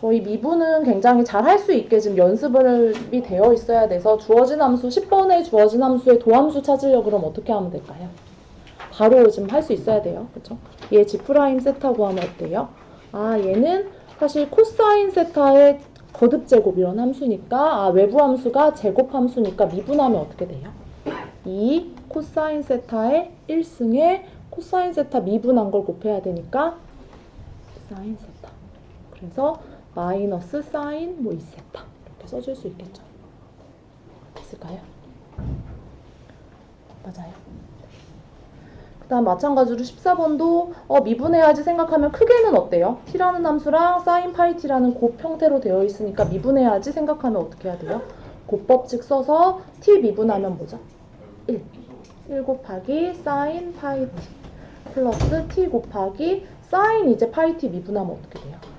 저희 미분은 굉장히 잘 할 수 있게 지금 연습이 되어 있어야 돼서 주어진 함수 10번에 주어진 함수의 도함수 찾으려고 그럼 어떻게 하면 될까요? 바로 지금 할 수 있어야 돼요. 그쵸? 얘 G 프라임 세타 구하면 어때요? 아 얘는 사실 코사인 세타의 거듭 제곱 이런 함수니까 아 외부 함수가 제곱 함수니까 미분하면 어떻게 돼요? 2 코사인 세타의 1승에 코사인 세타 미분한 걸 곱해야 되니까 사인 세타. 그래서 마이너스 사인 뭐 2세타 이렇게 써줄 수 있겠죠. 됐을까요? 맞아요. 그 다음 마찬가지로 14번도 어, 미분해야지 생각하면 크게는 어때요? t라는 함수랑 사인 파이 t라는 곱 형태로 되어 있으니까 미분해야지 생각하면 어떻게 해야 돼요? 곱법칙 써서 t 미분하면 뭐죠? 1. 1 곱하기 사인 파이 t 플러스 t 곱하기 사인 이제 파이 t 미분하면 어떻게 돼요?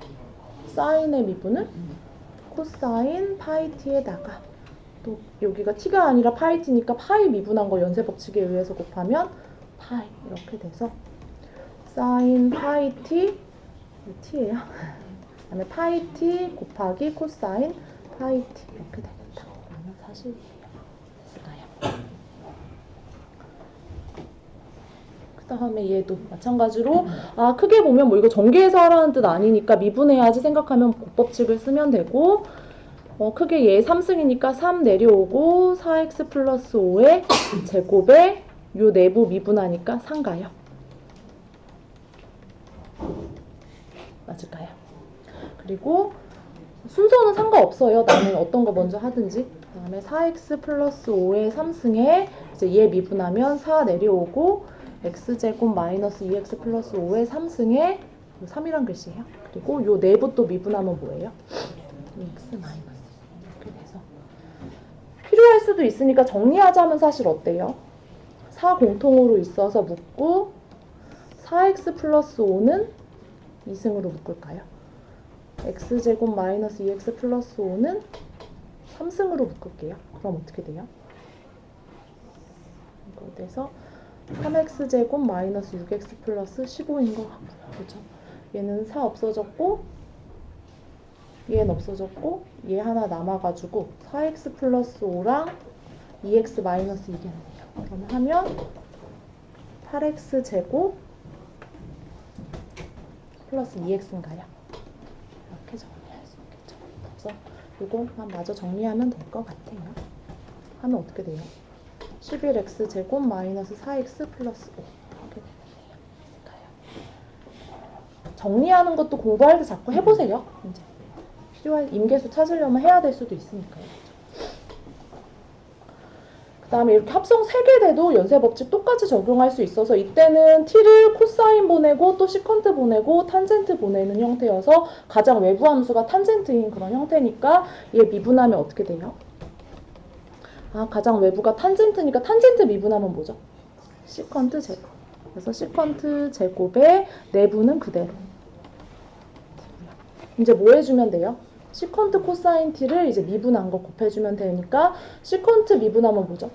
사인의 미분은 코사인 파이 t에다가 또 여기가 t가 아니라 파이 t니까 파이 미분한 거 연쇄 법칙에 의해서 곱하면 파이 이렇게 돼서 사인 파이 t t예요. 그다음에 파이 t 곱하기 코사인 파이 t 이렇게 되겠다. 그러면 사실이에요. 됐을까요? 그 다음에 얘도 마찬가지로 아 크게 보면 뭐 이거 전개해서 하라는 뜻 아니니까 미분해야지 생각하면 곱법칙을 쓰면 되고 어 크게 얘 3승이니까 3 내려오고 4x 플러스 5의 제곱에 요 내부 미분하니까 3가요. 맞을까요? 그리고 순서는 상관없어요. 나는 어떤 거 먼저 하든지. 그 다음에 4x 플러스 5의 3승에 이제 얘 미분하면 4 내려오고 x제곱 마이너스 2x 플러스 5의 3승에 3이란 글씨예요. 그리고 요 내부 또 미분하면 뭐예요? x 마이너스 이렇게 돼서 필요할 수도 있으니까 정리하자면 사실 어때요? 4 공통으로 있어서 묶고 4x 플러스 5는 2승으로 묶을까요? x제곱 마이너스 2x 플러스 5는 3승으로 묶을게요. 그럼 어떻게 돼요? 이거 돼서 3x제곱 마이너스 6x 플러스 15인 것 같고요. 그죠? 얘는 4 없어졌고 얘는 없어졌고 얘 하나 남아가지고 4x 플러스 5랑 2x 마이너스 2겠네요. 그러면 하면 8x 제곱 플러스 2x인가요? 이렇게 정리할 수 있겠죠. 그래서 이거 만 마저 정리하면 될 것 같아요. 하면 어떻게 돼요? 11x 제곱 마이너스 4x 플러스 5 이렇게 되네요. 정리하는 것도 공부할 때 자꾸 해보세요. 이제 필요할 임계수 찾으려면 해야 될 수도 있으니까요. 그 다음에 이렇게 합성 3개 돼도 연쇄법칙 똑같이 적용할 수 있어서 이때는 t를 코사인 보내고 또 시컨트 보내고 탄젠트 보내는 형태여서 가장 외부 함수가 탄젠트인 그런 형태니까 얘 미분하면 어떻게 돼요? 아 가장 외부가 탄젠트니까 탄젠트 미분하면 뭐죠? 시컨트 제곱 그래서 시컨트 제곱의 내부는 그대로 이제 뭐 해주면 돼요? 시컨트 코사인 t를 이제 미분한 거 곱해주면 되니까 시컨트 미분하면 뭐죠?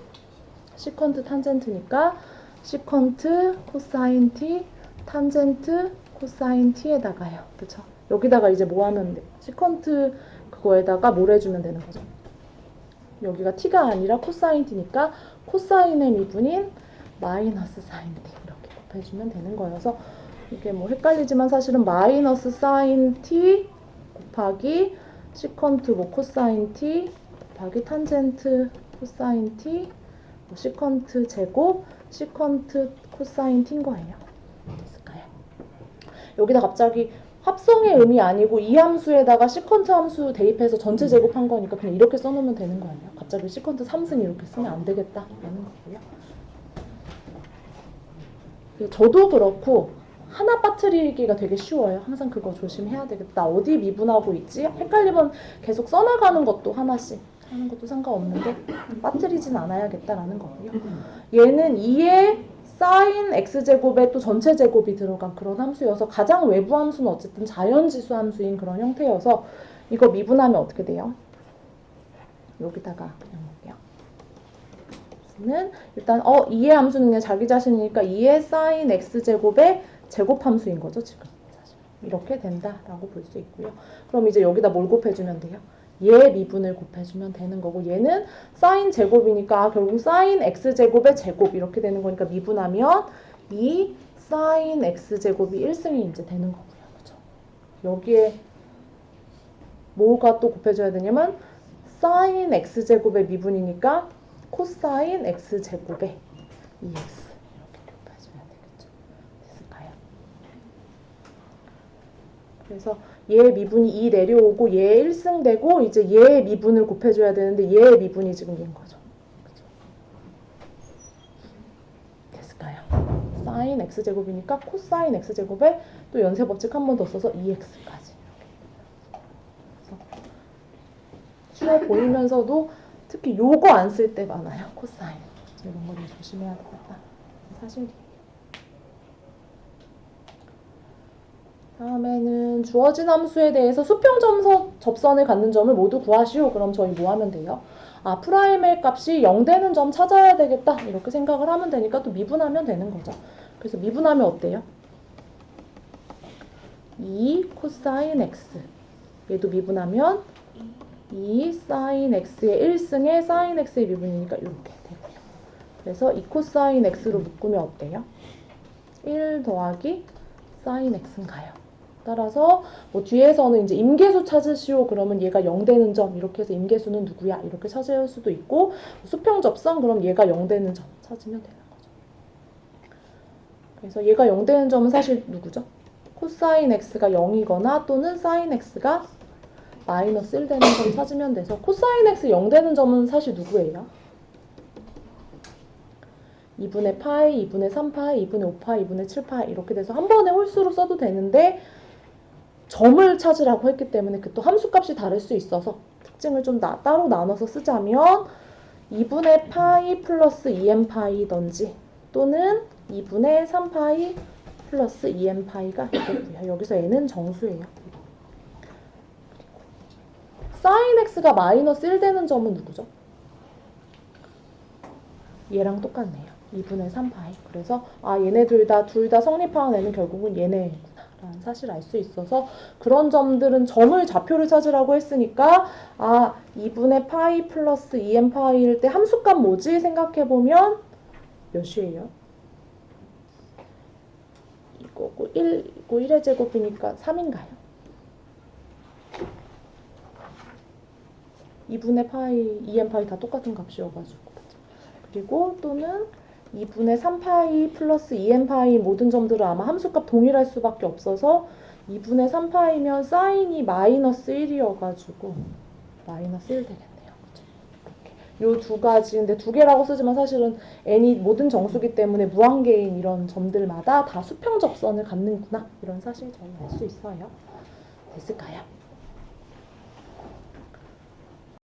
시컨트 탄젠트니까 시컨트 코사인 t 탄젠트 코사인 t에다가요. 그쵸? 여기다가 이제 뭐 하면 돼? 시컨트 그거에다가 뭘 해주면 되는 거죠? 여기가 t가 아니라 코사인 t니까 코사인의 미분인 마이너스 사인 t 이렇게 곱해주면 되는 거여서 이게 뭐 헷갈리지만 사실은 마이너스 사인 t 곱하기 시컨트 뭐 코사인 t 곱하기 탄젠트 코사인 t 뭐 시컨트 제곱 시컨트 코사인 t인 거예요. 됐을까요? 여기다 갑자기 합성의 의미 아니고 이 함수에다가 시컨트 함수 대입해서 전체 제곱한 거니까 그냥 이렇게 써놓으면 되는 거 아니에요? 갑자기 시컨트 3승 이렇게 쓰면 안 되겠다 라는 거고요. 그 저도 그렇고 하나 빠뜨리기가 되게 쉬워요. 항상 그거 조심해야 되겠다. 어디 미분하고 있지? 헷갈리면 계속 써나가는 것도 하나씩 하는 것도 상관없는데 빠뜨리진 않아야겠다라는 거고요. 얘는 2의 사인 x제곱에 또 전체 제곱이 들어간 그런 함수여서 가장 외부 함수는 어쨌든 자연지수 함수인 그런 형태여서 이거 미분하면 어떻게 돼요? 여기다가 그냥 볼게요. 는 일단 어 2의 함수는 그냥 자기 자신이니까 2의 사인 x제곱의 제곱 함수인 거죠 지금 이렇게 된다라고 볼 수 있고요. 그럼 이제 여기다 뭘 곱해주면 돼요? 얘 미분을 곱해주면 되는 거고 얘는 사인 제곱이니까 아, 결국 사인 x 제곱의 제곱 이렇게 되는 거니까 미분하면 이 사인 x 제곱이 1승이 이제 되는 거고요. 그죠? 여기에 뭐가 또 곱해줘야 되냐면 사인 x 제곱의 미분이니까 코사인 x 제곱의 2x 이렇게 곱해줘야 되겠죠. 됐을까요? 그래서 얘 미분이 2 내려오고 얘 1승 되고 이제 얘 미분을 곱해줘야 되는데 얘 미분이 지금 얘인 거죠. 됐을까요? 사인 x 제곱이니까 코사인 x 제곱에 또 연쇄 법칙 한 번 더 써서 2x까지. 쉬워 보이면서도 특히 요거 안 쓸 때 많아요. 코사인. 이런 거를 조심해야 되겠다. 사실이에요. 다음에는 주어진 함수에 대해서 수평 점서 접선을 갖는 점을 모두 구하시오. 그럼 저희 뭐 하면 돼요? 아, 프라임의 값이 0 되는 점 찾아야 되겠다. 이렇게 생각을 하면 되니까 또 미분하면 되는 거죠. 그래서 미분하면 어때요? 2 코사인 x. 얘도 미분하면 2 사인 x의 1승의 사인 x의 미분이니까 이렇게 되고요. 그래서 2 코사인 x로 묶으면 어때요? 1 더하기 사인 x인가요? 따라서 뭐 뒤에서는 이제 임계수 찾으시오 그러면 얘가 0 되는 점 이렇게 해서 임계수는 누구야 이렇게 찾을 수도 있고 수평 접선 그럼 얘가 0 되는 점 찾으면 되는 거죠. 그래서 얘가 0 되는 점은 사실 누구죠? 코사인 x가 0이거나 또는 사인 x가 마이너스 1 되는 점 찾으면 돼서 코사인 x 0 되는 점은 사실 누구예요? 2분의 파이, 2분의 3파이, 2분의 5파이, 2분의 7파이 이렇게 돼서 한 번에 홀수로 써도 되는데 점을 찾으라고 했기 때문에 그 또 함수값이 다를 수 있어서 특징을 좀 나- 따로 나눠서 쓰자면 2분의 파이 플러스 2n 파이던지 또는 2분의 3파이 플러스 2n 파이가 되겠고요. 여기서 n은 정수예요. 사인 x가 마이너스 1 되는 점은 누구죠? 얘랑 똑같네요. 2분의 3파이. 그래서 아 얘네 둘 다 둘 다 성립하는 애는 결국은 얘네구나 라는 사실을 알수 있어서 그런 점들은 점을 좌표를 찾으라고 했으니까 아 2분의 파이 플러스 2n 파이일 때 함수값 뭐지 생각해 보면 몇이에요? 이거고 1, 이거 1의 제곱이니까 3인가요? 2분의 파이, 2n 파이 다 똑같은 값이어가지고 그리고 또는 2분의 3파이 플러스 2n 파이 모든 점들은 아마 함수값 동일할 수밖에 없어서 2분의 3파이면 사인이 마이너스 1이어가지고 마이너스 1 되겠네요. 요 두 가지 근데 두 개라고 쓰지만 사실은 n이 모든 정수기 때문에 무한계인 이런 점들마다 다 수평 접선을 갖는구나 이런 사실 저희 알수 있어요. 됐을까요?